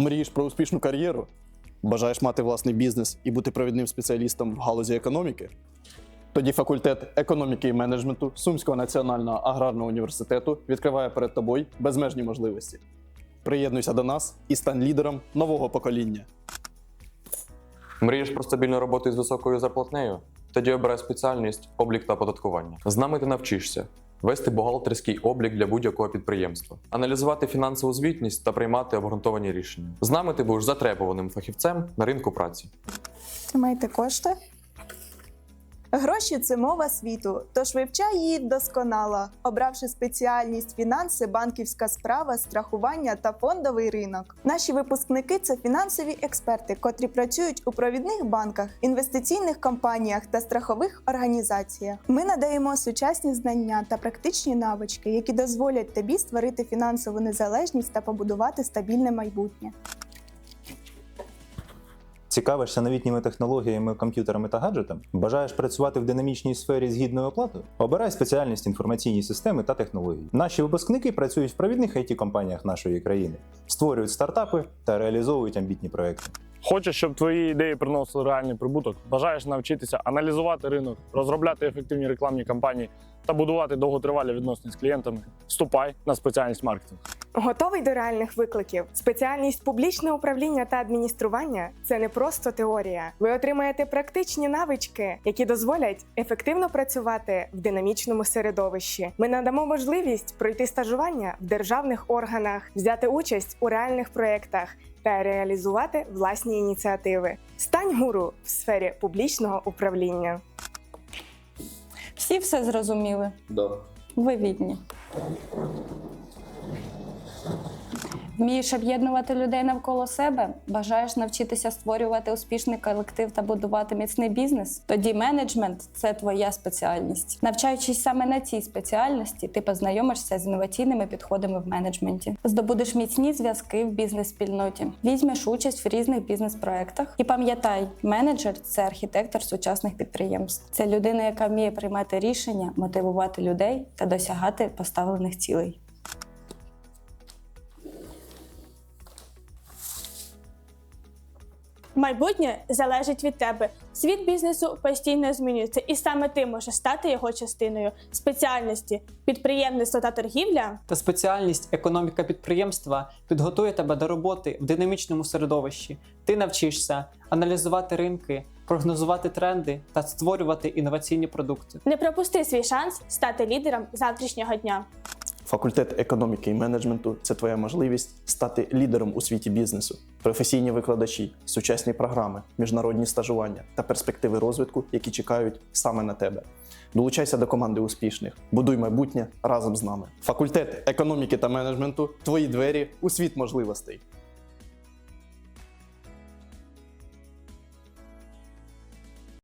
Мрієш про успішну кар'єру? Бажаєш мати власний бізнес і бути провідним спеціалістом в галузі економіки? Тоді факультет економіки і менеджменту Сумського національного аграрного університету відкриває перед тобою безмежні можливості. Приєднуйся до нас і стань лідером нового покоління. Мрієш про стабільну роботу із високою зарплатнею? Тоді обирай спеціальність облік та податкування. З нами ти навчишся вести бухгалтерський облік для будь-якого підприємства, аналізувати фінансову звітність та приймати обґрунтовані рішення. З нами ти будеш затребуваним фахівцем на ринку праці. Тримайте кошти. Гроші це мова світу, тож вивчай її досконало, обравши спеціальність фінанси, банківська справа, страхування та фондовий ринок. Наші випускники це фінансові експерти, котрі працюють у провідних банках, інвестиційних компаніях та страхових організаціях. Ми надаємо сучасні знання та практичні навички, які дозволять тобі створити фінансову незалежність та побудувати стабільне майбутнє. Цікавишся новітніми технологіями, комп'ютерами та гаджетами? Бажаєш працювати в динамічній сфері з гідною оплатою? Обирай спеціальність інформаційні системи та технології. Наші випускники працюють в провідних it компаніях нашої країни, створюють стартапи та реалізовують амбітні проекти. Хочеш, щоб твої ідеї приносили реальний прибуток? Бажаєш навчитися аналізувати ринок, розробляти ефективні рекламні кампанії та будувати довготривалі відносини з клієнтами? Вступай на спеціальність маркетинг. Готовий до реальних викликів. Спеціальність публічне управління та адміністрування це не просто теорія. Ви отримаєте практичні навички, які дозволять ефективно працювати в динамічному середовищі. Ми надамо можливість пройти стажування в державних органах, взяти участь у реальних проєктах та реалізувати власні ініціативи. Стань гуру в сфері публічного управління. Всі все зрозуміли. Да. Ви відні. Вмієш об'єднувати людей навколо себе, бажаєш навчитися створювати успішний колектив та будувати міцний бізнес. Тоді менеджмент це твоя спеціальність. Навчаючись саме на цій спеціальності, ти познайомишся з інноваційними підходами в менеджменті, здобудеш міцні зв'язки в бізнес-спільноті, візьмеш участь в різних бізнес-проектах. І пам'ятай, менеджер це архітектор сучасних підприємств. Це людина, яка вміє приймати рішення, мотивувати людей та досягати поставлених цілей. Майбутнє залежить від тебе. Світ бізнесу постійно змінюється, і саме ти можеш стати його частиною. Спеціальності підприємництво та торгівля та спеціальність економіка підприємства підготує тебе до роботи в динамічному середовищі. Ти навчишся аналізувати ринки, прогнозувати тренди та створювати інноваційні продукти. не пропусти свій шанс стати лідером завтрашнього дня. Факультет економіки і менеджменту це твоя можливість стати лідером у світі бізнесу, професійні викладачі, сучасні програми, міжнародні стажування та перспективи розвитку, які чекають саме на тебе. Долучайся до команди успішних, будуй майбутнє разом з нами. Факультет економіки та менеджменту твої двері у світ можливостей.